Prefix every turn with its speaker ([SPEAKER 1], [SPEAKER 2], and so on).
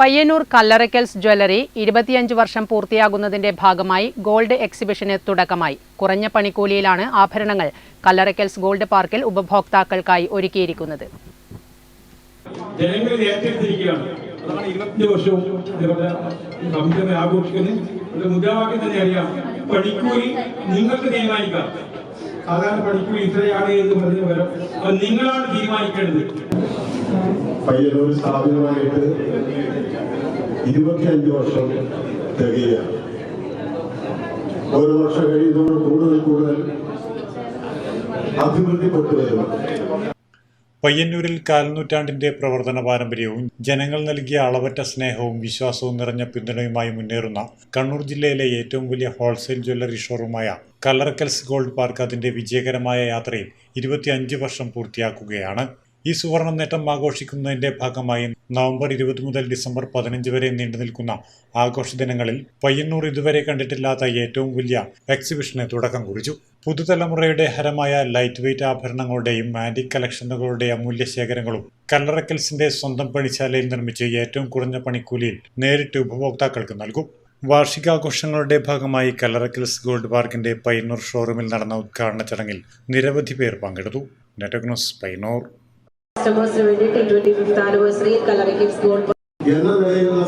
[SPEAKER 1] Payyanur Kallarakkals jewellery ഇരുപത്തിയഞ്ച് വർഷം പൂർത്തിയാകുന്നതിന്റെ ഭാഗമായി ഗോൾഡ് എക്സിബിഷന് തുടക്കമായി. കുറഞ്ഞ പണിക്കൂലിയിലാണ് ആഭരണങ്ങൾ കല്ലറയ്ക്കൽസ് ഗോൾഡ് പാർക്കിൽ ഉപഭോക്താക്കൾക്കായി ഒരുക്കിയിരിക്കുന്നത്.
[SPEAKER 2] നിങ്ങളാണ് തീരുമാനിക്കേണ്ടത്.
[SPEAKER 3] പയ്യന്നൂർ സ്ഥാപിതമായിട്ട് ഇരുപത്തിയഞ്ച് വർഷം തികയ ഓരോ വർഷം കഴിയുന്നതോട് കൂടുതൽ കൂടുതൽ അഭിവൃദ്ധിപ്പെട്ടു വരുന്നു.
[SPEAKER 4] പയ്യന്നൂരിൽ കാൽനൂറ്റാണ്ടിന്റെ പ്രവർത്തന പാരമ്പര്യവും ജനങ്ങൾ നൽകിയ അളവറ്റ സ്നേഹവും വിശ്വാസവും നിറഞ്ഞ പിന്തുണയുമായി മുന്നേറുന്ന കണ്ണൂർ ജില്ലയിലെ ഏറ്റവും വലിയ ഹോൾസെയിൽ ജ്വല്ലറി ഷോറൂമായ കല്ലറക്കൽസ് ഗോൾഡ് പാർക്ക് അതിന്റെ വിജയകരമായ യാത്രയിൽ ഇരുപത്തിയഞ്ച് വർഷം പൂർത്തിയാക്കുകയാണ്. ഈ സുവർണ നേട്ടം ആഘോഷിക്കുന്നതിന്റെ ഭാഗമായി നവംബർ ഇരുപത് മുതൽ ഡിസംബർ പതിനഞ്ച് വരെ നീണ്ടു നിൽക്കുന്ന ആഘോഷ ദിനങ്ങളിൽ പയ്യന്നൂർ ഇതുവരെ കണ്ടിട്ടില്ലാത്ത ഏറ്റവും വലിയ എക്സിബിഷന് തുടക്കം കുറിച്ചു. പുതുതലമുറയുടെ ഹരമായ ലൈറ്റ് വെയ്റ്റ് ആഭരണങ്ങളുടെയും ആന്റിക് കളക്ഷനുകളുടെ അമൂല്യ ശേഖരങ്ങളും കല്ലറക്കൽസിന്റെ സ്വന്തം പണിശാലയിൽ നിർമ്മിച്ച് ഏറ്റവും കുറഞ്ഞ പണിക്കൂലിയിൽ നേരിട്ട് ഉപഭോക്താക്കൾക്ക് നൽകും. വാർഷികാഘോഷങ്ങളുടെ ഭാഗമായി കല്ലറക്കൽസ് ഗോൾഡ് പാർക്കിന്റെ പയ്യന്നൂർ ഷോറൂമിൽ നടന്ന ഉദ്ഘാടന ചടങ്ങിൽ നിരവധി പേർ പങ്കെടുത്തു. നെറ്റഗ്നോസ് പയ്യന്നൂർ.
[SPEAKER 5] കസ്റ്റമേഴ്സിന് വേണ്ടിയിട്ട് ട്വന്റി ഫിഫ്ത്
[SPEAKER 3] ആനിവേഴ്സറിയിൽ നിലയിലുള്ള സേവനങ്ങളാണ്